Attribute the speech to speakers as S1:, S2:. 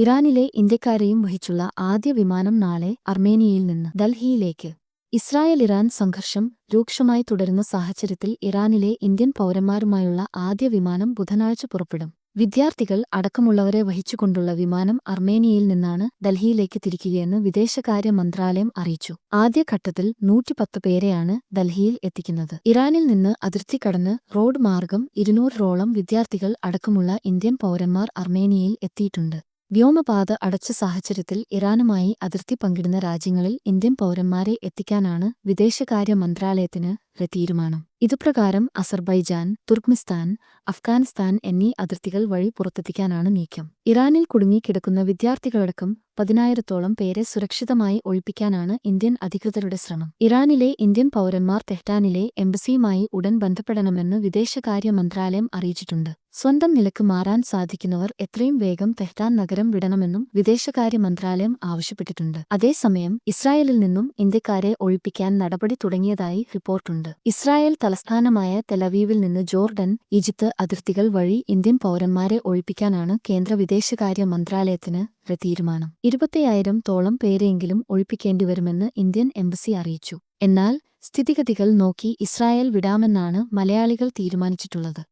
S1: ഇറാനിലെ ഇന്ത്യക്കാരെയും വഹിച്ചുള്ള ആദ്യ വിമാനം നാളെ അർമേനിയയിൽ നിന്ന് ഡൽഹിയിലേക്ക് ഇസ്രായേൽ ഇറാൻ സംഘർഷം രൂക്ഷമായി തുടരുന്ന സാഹചര്യത്തിൽ ഇറാനിലെ ഇന്ത്യൻ പൗരന്മാരുമായുള്ള ആദ്യ വിമാനം ബുധനാഴ്ച പുറപ്പെടും. വിദ്യാർത്ഥികൾ അടക്കമുള്ളവരെ വഹിച്ചുകൊണ്ടുള്ള വിമാനം അർമേനിയയിൽ നിന്നാണ് ഡൽഹിയിലേക്ക് തിരിക്കുകയെന്ന് വിദേശകാര്യ മന്ത്രാലയം അറിയിച്ചു. ആദ്യഘട്ടത്തിൽ നൂറ്റിപ്പത്ത് പേരെയാണ് ഡൽഹിയിൽ എത്തിക്കുന്നത്. ഇറാനിൽ നിന്ന് അതിർത്തി കടന്ന് റോഡ് മാർഗം ഇരുന്നൂറോളം വിദ്യാർത്ഥികൾ അടക്കമുള്ള ഇന്ത്യൻ പൗരന്മാർ അർമേനിയയിൽ എത്തിയിട്ടുണ്ട്. വ്യോമപാത അടച്ച സാഹചര്യത്തിൽ ഇറാനുമായി അതിർത്തി പങ്കിടുന്ന രാജ്യങ്ങളിൽ ഇന്ത്യൻ പൗരന്മാരെ എത്തിക്കാനാണ് വിദേശകാര്യ മന്ത്രാലയത്തിന് തീരുമാനം. ഇതുപ്രകാരം അസർബൈജാൻ തുർക്മിസ്ഥാൻ അഫ്ഗാനിസ്ഥാൻ എന്നീ അതിർത്തികൾ വഴി പുറത്തെത്തിക്കാനാണ് നീക്കം. ഇറാനിൽ കുടുങ്ങിക്കിടക്കുന്ന വിദ്യാർത്ഥികളടക്കം പതിനായിരത്തോളം പേരെ സുരക്ഷിതമായി ഒഴിപ്പിക്കാനാണ് ഇന്ത്യൻ അധികൃതരുടെ ശ്രമം. ഇറാനിലെ ഇന്ത്യൻ പൗരന്മാർ തെഹ്റ്റാനിലെ എംബസിയുമായി ഉടൻ ബന്ധപ്പെടണമെന്ന് വിദേശകാര്യ മന്ത്രാലയം അറിയിച്ചിട്ടുണ്ട്. സ്വന്തം നിലയ്ക്ക് മാറാൻ സാധിക്കുന്നവർ എത്രയും വേഗം തെഹ്റാൻ നഗരം വിടണമെന്നും വിദേശകാര്യ മന്ത്രാലയം ആവശ്യപ്പെട്ടിട്ടുണ്ട്. അതേസമയം ഇസ്രായേലിൽ നിന്നും ഇന്ത്യക്കാരെ ഒഴിപ്പിക്കാൻ നടപടി തുടങ്ങിയതായി റിപ്പോർട്ടുണ്ട്. ഇസ്രായേൽ തലസ്ഥാനമായ തെലവീവിൽ നിന്ന് ജോർഡൻ ഈജിപ്ത് അതിർത്തികൾ വഴി ഇന്ത്യൻ പൗരന്മാരെ ഒഴിപ്പിക്കാനാണ് കേന്ദ്ര വിദേശകാര്യ മന്ത്രാലയത്തിന് തീരുമാനം. ഇരുപത്തിയായിരം തോളം പേരെയെങ്കിലും ഒഴിപ്പിക്കേണ്ടിവരുമെന്ന് ഇന്ത്യൻ എംബസി അറിയിച്ചു. എന്നാൽ സ്ഥിതിഗതികൾ നോക്കി ഇസ്രായേൽ വിടാമെന്നാണ് മലയാളികൾ തീരുമാനിച്ചിട്ടുള്ളത്.